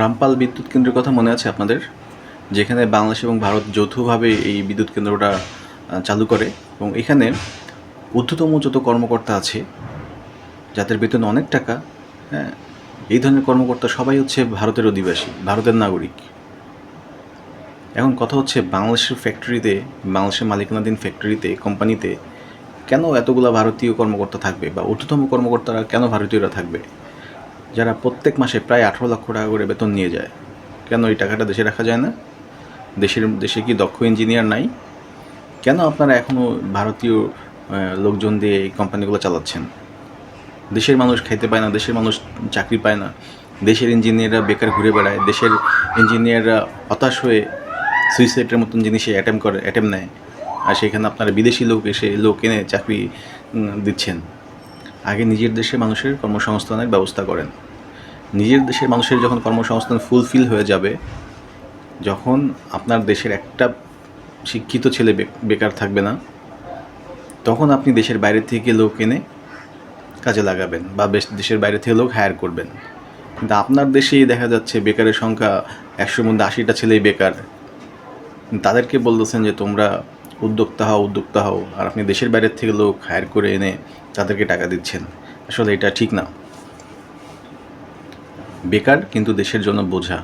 রামপাল বিদ্যুৎ কেন্দ্রের কথা মনে আছে আপনাদের? যেখানে বাংলাদেশ এবং ভারত যৌথভাবে এই বিদ্যুৎ কেন্দ্রটা চালু করে এবং এখানে ঊর্ধ্বতম যত কর্মকর্তা আছে, যাদের বেতন অনেক টাকা হ্যাঁ এই ধরনের কর্মকর্তা সবাই হচ্ছে ভারতের অধিবাসী, ভারতের নাগরিক। এখন কথা হচ্ছে বাংলাদেশের ফ্যাক্টরিতে, বাংলাদেশের মালিকানাধীন ফ্যাক্টরিতে, কোম্পানিতে কেন এতগুলা ভারতীয় কর্মকর্তা থাকবে বা ঊর্ধ্বতম কর্মকর্তারা কেন ভারতীয়রা থাকবে? যারা প্রত্যেক মাসে প্রায় আঠারো লক্ষ টাকা করে বেতন নিয়ে যায়, কেন এই টাকাটা দেশে রাখা যায় না? দেশের, দেশে কি দক্ষ ইঞ্জিনিয়ার নাই? কেন আপনারা এখনও ভারতীয় লোকজন দিয়ে এই কোম্পানিগুলো চালাচ্ছেন? দেশের মানুষ খাইতে পায় না, দেশের মানুষ চাকরি পায় না। দেশের ইঞ্জিনিয়াররা বেকার ঘুরে বেড়ায়, দেশের ইঞ্জিনিয়াররা হতাশ হয়ে সুইসাইডের মতন জিনিসে অ্যাটেম্প করে অ্যাটেম্প নেয়। আর সেখানে আপনারা বিদেশি লোক এসে লোক এনে চাকরি দিচ্ছেন। আগে নিজের দেশে মানুষের কর্মসংস্থানের ব্যবস্থা করেন। নিজের দেশের মানুষের যখন কর্মসংস্থান ফুলফিল হয়ে যাবে, যখন আপনার দেশের একটা শিক্ষিত ছেলে বেকার থাকবে না, তখন আপনি দেশের বাইরে থেকে লোক এনে কাজে লাগাবেন বা দেশের বাইরে থেকে লোক হায়ার করবেন। কিন্তু আপনার দেশেই দেখা যাচ্ছে বেকারের সংখ্যা একশোর মধ্যে আশিটা ছেলেই বেকার। তাদেরকে বলতেছেন যে, তোমরা উদ্যোক্তা হও উদ্যোক্তা হও। আর আপনি দেশের বাইরের থেকে লোক হায়ার করে এনে তাদেরকে টাকা দিচ্ছেন। আসলে এটা ঠিক না। বেকার কিন্তু দেশের জন্য বোঝা।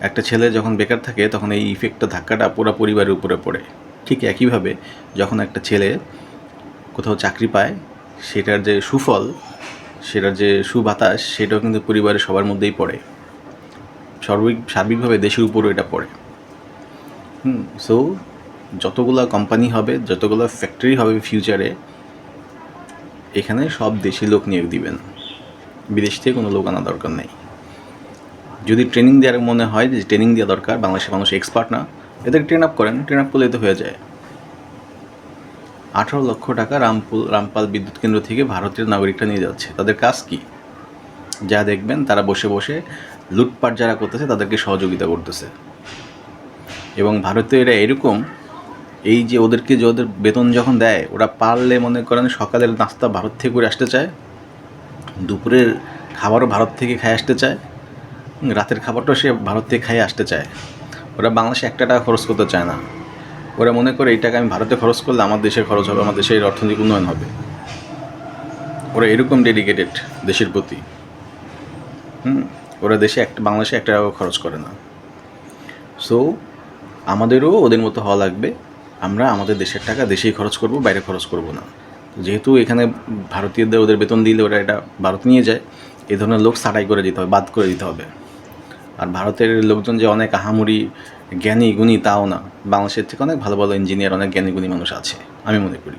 একটা ছেলে যখন বেকার থাকে, তখন এই ইফেক্টটা ধাক্কাটা পুরো পরিবারের উপরে পড়ে। ঠিক একইভাবে যখন একটা ছেলে কোথাও চাকরি পায়, সেটার যে সুফল, সেটার যে সুবাতাস, সেটাও কিন্তু পরিবারের সবার মধ্যেই পড়ে। সার্বিক, সার্বিকভাবে দেশের উপরও এটা পড়ে। হুম সো যতগুলা কোম্পানি হবে, যতগুলো ফ্যাক্টরি হবে ফিউচারে এখানে সব দেশি লোক নিয়োগ দিবেন। বিদেশ থেকে কোনো লোক আনা দরকার নেই। যদি ট্রেনিং দেওয়ার মনে হয় যে ট্রেনিং দেওয়া দরকার, বাংলাদেশের মানুষ এক্সপার্ট না এদের ট্রেন আপ করেন ট্রেন আপ করলে তো হয়ে যায়। আঠারো লক্ষ টাকা রামপুল, রামপাল বিদ্যুৎ কেন্দ্র থেকে ভারতের নাগরিকরা নিয়ে যাচ্ছে। তাদের কাজ কি? যা দেখবেন, তারা বসে বসে লুটপাট যারা করতেছে, তাদেরকে সহযোগিতা করতেছে। এবং ভারতে এরা এরকম, এই যে ওদেরকে যে ওদের বেতন যখন দেয়, ওরা পারলে মনে করেন সকালের নাস্তা ভারত থেকে করে আসতে চায়। দুপুরের খাবারও ভারত থেকে খাই আসতে চায় রাতের খাবারটাও সে ভারত থেকে খাই আসতে চায়। ওরা বাংলাদেশে একটা টাকা খরচ করতে চায় না। ওরা মনে করে এই টাকা আমি ভারতে খরচ করলে আমার দেশে খরচ হবে, আমার দেশের অর্থনৈতিক উন্নয়ন হবে। ওরা এরকম ডেডিকেটেড দেশের প্রতি। হুম, ওরা দেশে একটা বাংলাদেশে একটা টাকাও খরচ করে না। সো আমাদেরও ওদের মতো হওয়া লাগবে। আমরা আমাদের দেশের টাকা দেশেই খরচ করব, বাইরে খরচ করব না। যেহেতু এখানে ভারতীয়দের, ওদের বেতন দিলে ওরা এটা ভারত নিয়ে যায় এই ধরনের লোক সাটাই করে দিতে হবে, বাদ করে দিতে হবে। আর ভারতের লোকজন যে অনেক আহামরি, জ্ঞানী, গুণী, তাও না। বাংলাদেশের থেকে অনেক ভালো ভালো ইঞ্জিনিয়ার অনেক জ্ঞানী, গুণী মানুষ আছে, আমি মনে করি।